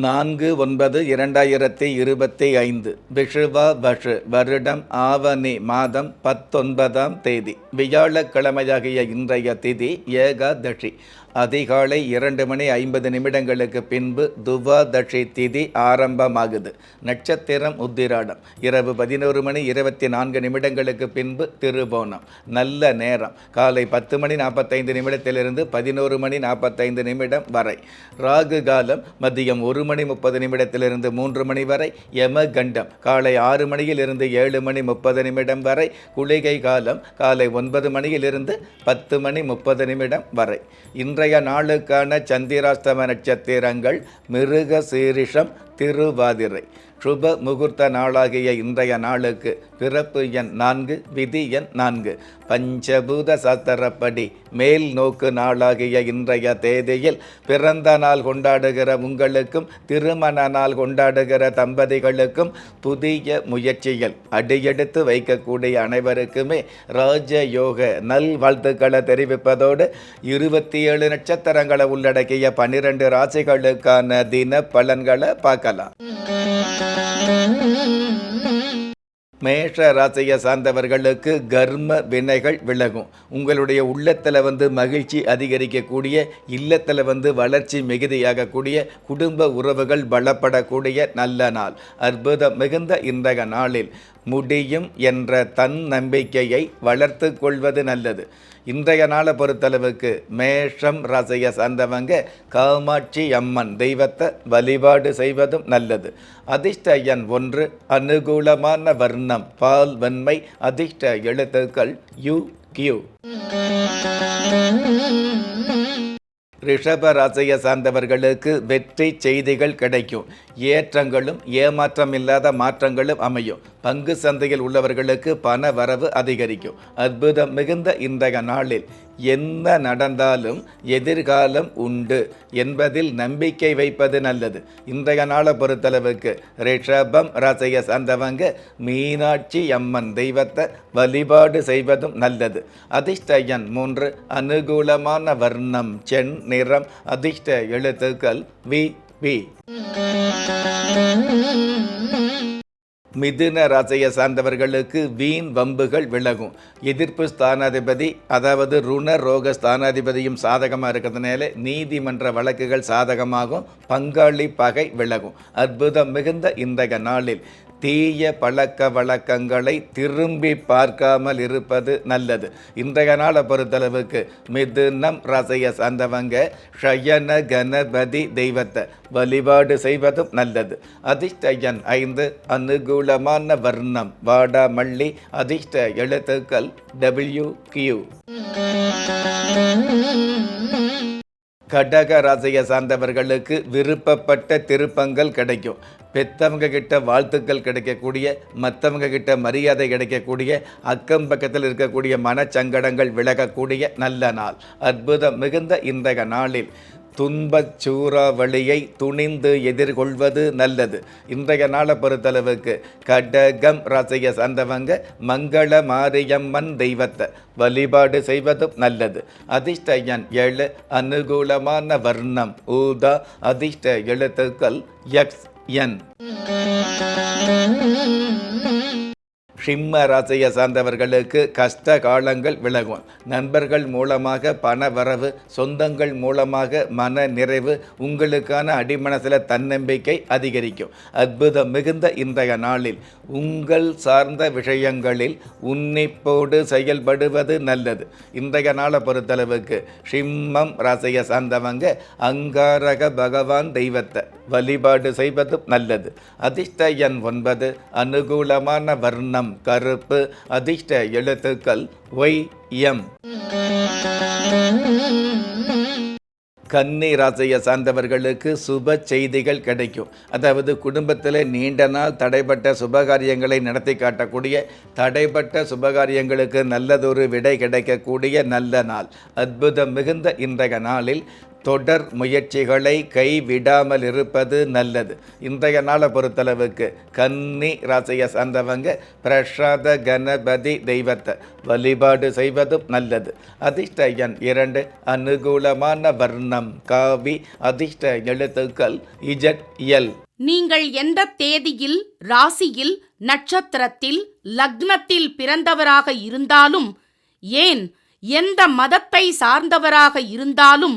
நான்கு ஒன்பது இரண்டாயிரத்தி இருபத்தி ஐந்து விஷுவ வஷு வருடம் ஆவணி மாதம் பத்தொன்பதாம் தேதி வியாழக்கிழமையாகிய இன்றைய திதி ஏகாதஷி அதிகாலை இரண்டு மணி ஐம்பது நிமிடங்களுக்கு பின்பு துவாதஷி திதி ஆரம்பமாகுது. நட்சத்திரம் உத்திராடம். இரவு பதினோரு மணி இருபத்தி நான்கு நிமிடங்களுக்கு பின்பு திருபோணம் நல்ல நேரம். காலை பத்து மணி நாற்பத்தைந்து நிமிடத்திலிருந்து பதினோரு மணி நாற்பத்தைந்து நிமிடம் வரை. ராகு காலம் மதியம் ஒரு மணி முப்பது நிமிடத்திலிருந்து மூன்று மணி வரை. யம கண்டம் காலை ஆறு மணியிலிருந்து ஏழு மணி முப்பது நிமிடம் வரை. குளிகை காலம் காலை ஒன்பது மணியிலிருந்து பத்து மணி முப்பது நிமிடம் வரை. இன்று இன்றைய நாளுக்கான சந்திராஸ்தம நட்சத்திரங்கள் மிருக சீரிஷம் திருவாதிரை. சுப முகூர்த்த நாளாகிய இன்றைய நாளுக்கு பிறப்பு எண் நான்கு விதி எண் நான்கு. பஞ்சபூத சாத்திரப்படி மேல் நோக்கு நாளாகிய இன்றைய தேதியில் பிறந்த நாள் கொண்டாடுகிற உங்களுக்கும் திருமண நாள் கொண்டாடுகிற தம்பதிகளுக்கும் புதிய முயற்சிகள் அடியெடுத்து வைக்கக்கூடிய அனைவருக்குமே ராஜயோக நல் வாழ்த்துக்களை தெரிவிப்பதோடு இருபத்தி ஏழு நட்சத்திரங்களை உள்ளடக்கிய பன்னிரண்டு ராசிகளுக்கான தின பலன்களை பார்க்கலாம் மேஷ ராசியை சார்ந்தவர்களுக்கு கர்ம வினைகள் விலகும். உங்களுடைய உள்ளத்தில் வந்து மகிழ்ச்சி அதிகரிக்கக்கூடிய இல்லத்தில் வந்து வளர்ச்சி மிகுதியாகக்கூடிய குடும்ப உறவுகள் பலப்படக்கூடிய நல்ல நாள். அற்புதம் மிகுந்த இன்றைய நாளில் முடியும் என்ற தன் நம்பிக்கையை வளர்த்து கொள்வது நல்லது. இன்றைய நாளை பொறுத்தளவுக்கு மேஷம் ராசியை சார்ந்தவங்க காமாட்சி அம்மன் தெய்வத்தை வழிபாடு செய்வதும் நல்லது. அதிர்ஷ்ட எண் ஒன்று அனுகூலமான வர்ணம் பால் வெண்மை அதிர்ஷ்ட எழுத்துக்கள் யு கியூ. ரிஷப ராசியை சார்ந்தவர்களுக்கு வெற்றி செய்திகள் கிடைக்கும். ஏற்றங்களும் ஏமாற்றம் இல்லாத மாற்றங்களும் அமையும். பங்கு சந்தையில் உள்ளவர்களுக்கு பண வரவு அதிகரிக்கும். அற்புதம் மிகுந்த இன்றைய நாளில். என்ன நடந்தாலும் எதிர்காலம் உண்டு என்பதில் நம்பிக்கை வைப்பது நல்லது. இன்றைய நாளை பொறுத்தளவுக்கு ரிஷபம் ராசியை சார்ந்தவங்க மீனாட்சி அம்மன் தெய்வத்தை வழிபாடு செய்வதும் நல்லது. அதிர்ஷ்ட எண் மூன்று அனுகூலமான வர்ணம் சென் நிறம் அதிர்ஷ்ட எழுத்துக்கள் வி வி. மிதுன ராசியை சார்ந்தவர்களுக்கு வீண் வம்புகள் விலகும். எதிர்ப்பு ஸ்தானாதிபதி அதாவது ருண ரோக ஸ்தானாதிபதியும் சாதகமாக இருக்கிறதுனால நீதிமன்ற வழக்குகள் சாதகமாகும் பங்காளி பகை விலகும். அற்புதம் மிகுந்த இந்த நாளில். தீய பழக்க வழக்கங்களை திரும்பி பார்க்காமல் இருப்பது நல்லது. இன்றைய நாளை பொறுத்தளவுக்கு மிதுனம் ராசியை சார்ந்தவங்க ஷயன கணபதி தெய்வத்தை வழிபாடு செய்வதும் நல்லது. அதிர்ஷ்டயன் ஐந்து அனுகூலமான வர்ணம் வாடாமல்லி அதிர்ஷ்ட எழுத்துக்கள் டபிள்யூ கியூ கடக ராசியை சார்ந்தவர்களுக்கு விருப்பப்பட்ட திருப்பங்கள் கிடைக்கும். பெத்தவங்க கிட்ட வாழ்த்துக்கள் கிடைக்கக்கூடிய மற்றவங்க கிட்ட மரியாதை கிடைக்கக்கூடிய அக்கம் பக்கத்தில் இருக்கக்கூடிய மனச்சங்கடங்கள் விலகக்கூடிய நல்ல நாள். அற்புதம் மிகுந்த இன்றைய நாளில் துன்பச் சூறாவளியை துணிந்து எதிர்கொள்வது நல்லது. இன்றைய நாளை பொறுத்தளவுக்கு கடகம் ராசியை சார்ந்தவங்க மங்கள மாரியம்மன் தெய்வத்தை வழிபாடு செய்வதும் நல்லது. அதிர்ஷ்ட எண் ஏழு அனுகூலமான வர்ணம் ஊதா அதிர்ஷ்ட எழுத்துக்கள் எக்ஸ். என் சிம்ம ராசியை சார்ந்தவர்களுக்கு கஷ்ட காலங்கள் விலகும். நண்பர்கள் மூலமாக பண வரவு சொந்தங்கள் மூலமாக மன நிறைவு உங்களுக்கான அடிமனசில் தன்னம்பிக்கை அதிகரிக்கும். அற்புதம் மிகுந்த இன்றைய நாளில் உங்கள் சார்ந்த விஷயங்களில் உன்னிப்போடு செயல்படுவது நல்லது. இன்றைய நாளை பொறுத்தளவுக்கு சிம்மம் ராசியை சார்ந்தவங்க அங்காரக பகவான் தெய்வத்தை வழிபாடு செய்வதும் நல்லது. அதிர்ஷ்ட எண் ஒன்பது அனுகூலமான வர்ணம் கருப்பு அதிர்ஷ்ட எழுத்துக்கள் ஒய் எம். கன்னி ராசியை சார்ந்தவர்களுக்கு சுப செய்திகள் கிடைக்கும். அதாவது குடும்பத்தில் நீண்ட நாள் தடைப்பட்ட சுபகாரியங்களை நடத்தி காட்டக்கூடிய தடைப்பட்ட சுபகாரியங்களுக்கு நல்லதொரு விடை கிடைக்கக்கூடிய நல்ல நாள். அற்புதம் மிகுந்த இன்றைய நாளில் தொடர் முயற்சிகளை கைவிடாமல் இருப்பது நல்லது. இன்றைய நாளை பொறுத்தளவுக்கு கன்னி ராசியை சார்ந்தவங்க பிரசாத கணபதி தெய்வத்தை வழிபாடு செய்வதும் நல்லது. அதிர்ஷ்ட எண் இரண்டு அனுகூலமான வர்ணம் காவி அதிர்ஷ்ட எழுத்துக்கள் இஜட் எல் நீங்கள் எந்த தேதியில் ராசியில் நட்சத்திரத்தில் லக்னத்தில் பிறந்தவராக இருந்தாலும் ஏன் எந்த மதத்தை சார்ந்தவராக இருந்தாலும்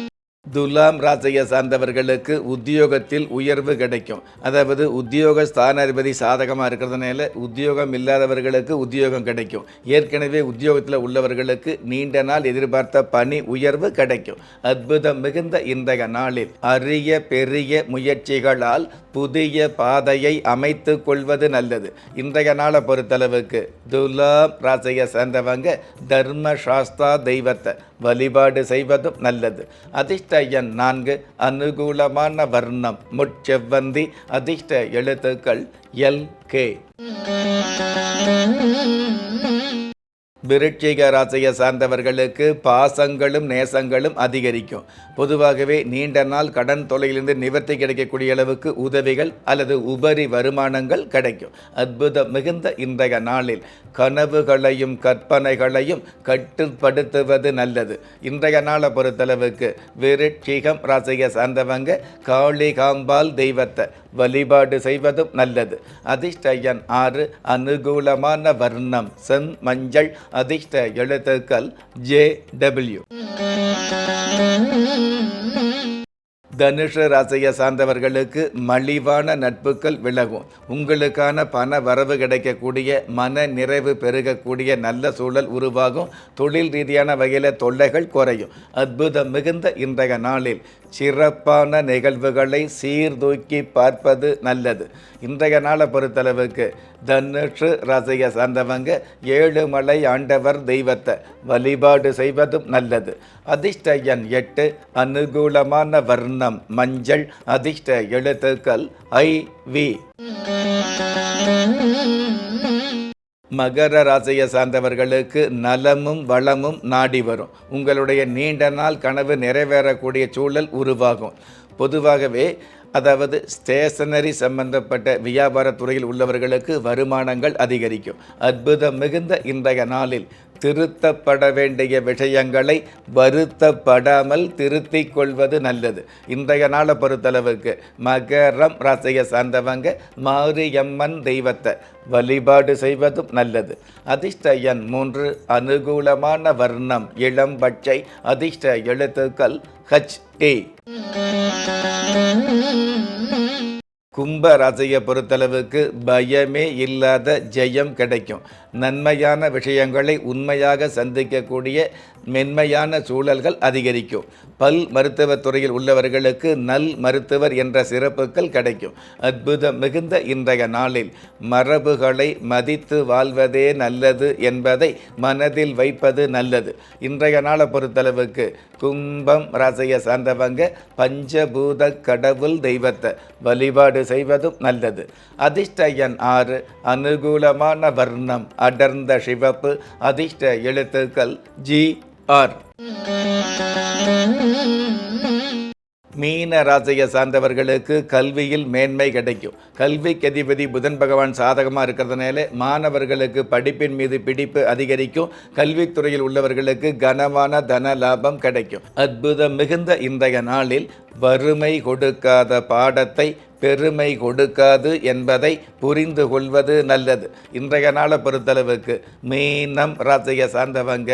துலாம் ராசியை சார்ந்தவர்களுக்கு உத்தியோகத்தில் உயர்வு கிடைக்கும். அதாவது உத்தியோக ஸ்தானாதிபதி சாதகமாக இருக்கிறதுனால உத்தியோகம் இல்லாதவர்களுக்கு உத்தியோகம் கிடைக்கும். ஏற்கனவே உத்தியோகத்தில் உள்ளவர்களுக்கு நீண்ட நாள் எதிர்பார்த்த பணி உயர்வு கிடைக்கும். அற்புதம் மிகுந்த இன்றைய நாளில் அரிய பெரிய முயற்சிகளால் புதிய பாதையை அமைத்து கொள்வது நல்லது. இன்றைய நாளை பொறுத்தளவுக்கு துலாம் ராசியை சேர்ந்தவங்க தர்ம சாஸ்தா தெய்வத்தை வழிபாடு செய்வதும் நல்லது. அதிர்ஷ்ட எண் நான்கு. அனுகூலமான வர்ணம். முச்செவ்வந்தி அதிர்ஷ்ட எழுத்துக்கள் எல் கே. விருட்சிக ராசியை சார்ந்தவர்களுக்கு பாசங்களும் நேசங்களும் அதிகரிக்கும். பொதுவாகவே நீண்ட நாள் கடன் தொலையிலிருந்து நிவர்த்தி கிடைக்கக்கூடிய அளவுக்கு உதவிகள் அல்லது உபரி வருமானங்கள் கிடைக்கும். அற்புதம் மிகுந்த இன்றைய நாளில் கனவுகளையும் கற்பனைகளையும் கட்டுப்படுத்துவது நல்லது. இன்றைய நாளை பொறுத்தளவுக்கு விருட்சிகம் ராசியை சார்ந்தவங்க காளிகாம்பால் தெய்வத்தை வழிபாடு செய்வதும் நல்லது. அதிர்ஷ்டயன் ஆறு அனுகூலமான வர்ணம். செம் மஞ்சள் அதிர்ஷ்ட எழுத்துக்கள் ஜே டபிள்யூ. தனுஷ ராசியை சார்ந்தவர்களுக்கு மலிவான நட்புகள் விலகும். உங்களுக்கான பண வரவு கிடைக்கக்கூடிய மன நிறைவு பெருகக்கூடிய நல்ல சூழல் உருவாகும். தொழில் ரீதியான வகையில் தொல்லைகள் குறையும். அற்புதம் மிகுந்த இன்றைய நாளில் சிறப்பான நிகழ்வுகளை சீர்தூக்கி பார்ப்பது நல்லது. இன்றைய நாளை பொறுத்தளவுக்கு தனுஷு ராசியை சார்ந்தவங்க ஏழுமலை ஆண்டவர் தெய்வத்தை வழிபாடு செய்வதும் நல்லது. அதிர்ஷ்ட எண் எட்டு அனுகூலமான வர்ணம் மஞ்சள் அதிர்ஷ்ட எழுத்துக்கள் ஐ வி. மகர ராசியை சார்ந்தவர்களுக்கு நலமும் வளமும் நாடி வரும். உங்களுடைய நீண்ட நாள் கனவு நிறைவேறக்கூடிய சூழல் உருவாகும். பொதுவாகவே அதாவது ஸ்டேஷனரி சம்பந்தப்பட்ட வியாபாரத் துறையில் உள்ளவர்களுக்கு வருமானங்கள் அதிகரிக்கும். அற்புதம் மிகுந்த இன்றைய நாளில் திருத்தப்பட வேண்டிய விஷயங்களை வருத்தப்படாமல் திருத்திக் கொள்வது நல்லது. இன்றைய நாளை பொறுத்தளவுக்கு மகரம் ராசியை சார்ந்தவங்க மாரியம்மன் தெய்வத்தை வழிபாடு செய்வதும் நல்லது. அதிர்ஷ்ட எண் மூன்று அனுகூலமான வர்ணம் இளம் பச்சை அதிர்ஷ்ட எழுத்துக்கள் ஹச் ஏ கும்ப ராசியை பொறுத்தளவுக்கு பயமே இல்லாத ஜெயம் கிடைக்கும். நன்மையான விஷயங்களை உண்மையாக சந்திக்கக்கூடிய மென்மையான சூழல்கள் அதிகரிக்கும். பல் மருத்துவத் துறையில் உள்ளவர்களுக்கு நல் மருத்துவர் என்ற சிறப்புகள் கிடைக்கும். அற்புதம் மிகுந்த இன்றைய நாளில் மரபுகளை மதித்து வாழ்வதே நல்லது என்பதை மனதில் வைப்பது நல்லது. இன்றைய நாளை பொறுத்தளவுக்கு கும்பம் ராசியை சார்ந்தவங்க பஞ்சபூத கடவுள் தெய்வத்தை வழிபாடு செய்வதும் நல்லது. அதிர்ஷ்ட எண் ஆறு அனுகூலமான வர்ணம் அடர்ந்த சிவப்பு அதிர்ஷ்ட எழுத்துக்கள் ஜி ஆர். மீன ராசியை சார்ந்தவர்களுக்கு கல்வியில் மேன்மை கிடைக்கும். கல்விக்கு அதிபதி புதன் பகவான் சாதகமாக இருக்கிறதுனால மாணவர்களுக்கு படிப்பின் மீது பிடிப்பு அதிகரிக்கும். கல்வித்துறையில் உள்ளவர்களுக்கு கனமான தன லாபம் கிடைக்கும். அற்புதம் மிகுந்த இன்றைய நாளில் வறுமை கொடுக்காத பாடத்தை பெருமை கொடுக்காது என்பதை புரிந்து கொள்வது நல்லது. இன்றைய நாளை பொறுத்தளவுக்கு மீனம் ராசியை சார்ந்தவங்க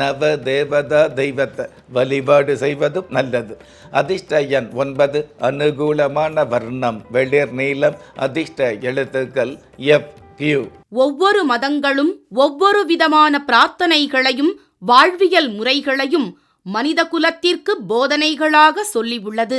நவ தேவதா தெய்வத்தை வழிபாடு செய்வதும் நல்லது. அதிர்ஷ்ட எண் ஒன்பது அனுகூலமான வர்ணம் வெளிர் நீளம் அதிர்ஷ்ட எழுத்துக்கள் எஃப் கியூ ஒவ்வொரு மதங்களும் ஒவ்வொரு விதமான பிரார்த்தனைகளையும் வாழ்வியல் முறைகளையும் மனித குலத்திற்கு போதனைகளாக சொல்லியுள்ளது